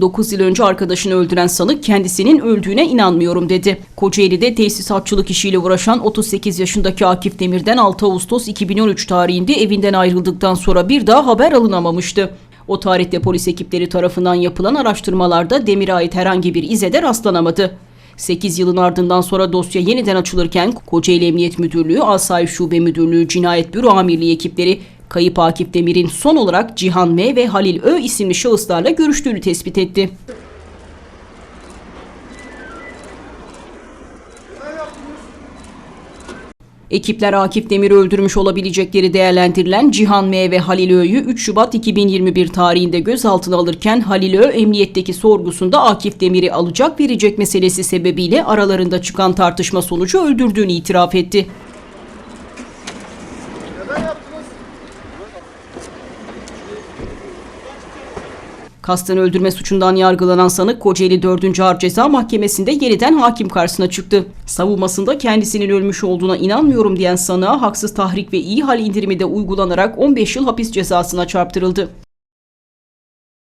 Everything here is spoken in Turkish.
9 yıl önce arkadaşını öldüren sanık kendisinin öldüğüne inanmıyorum dedi. Kocaeli'de tesisatçılık işiyle uğraşan 38 yaşındaki Akif Demir'den 6 Ağustos 2013 tarihinde evinden ayrıldıktan sonra bir daha haber alınamamıştı. O tarihte polis ekipleri tarafından yapılan araştırmalarda Demir'e ait herhangi bir ize de rastlanamadı. 8 yılın ardından sonra dosya yeniden açılırken Kocaeli Emniyet Müdürlüğü, Asayiş Şube Müdürlüğü, Cinayet Büro Amirliği ekipleri kayıp Akif Demir'in son olarak Cihan M ve Halil Ö isimli şahıslarla görüştüğünü tespit etti. Ekipler Akif Demir'i öldürmüş olabilecekleri değerlendirilen Cihan M ve Halil Ö'yü 3 Şubat 2021 tarihinde gözaltına alırken Halil Ö emniyetteki sorgusunda Akif Demir'i alacak verecek meselesi sebebiyle aralarında çıkan tartışma sonucu öldürdüğünü itiraf etti. Kasten öldürme suçundan yargılanan sanık Kocaeli 4. Ağır Ceza Mahkemesi'nde yeniden hakim karşısına çıktı. Savunmasında kendisinin ölmüş olduğuna inanmıyorum diyen sanığa haksız tahrik ve iyi hal indirimi de uygulanarak 15 yıl hapis cezasına çarptırıldı.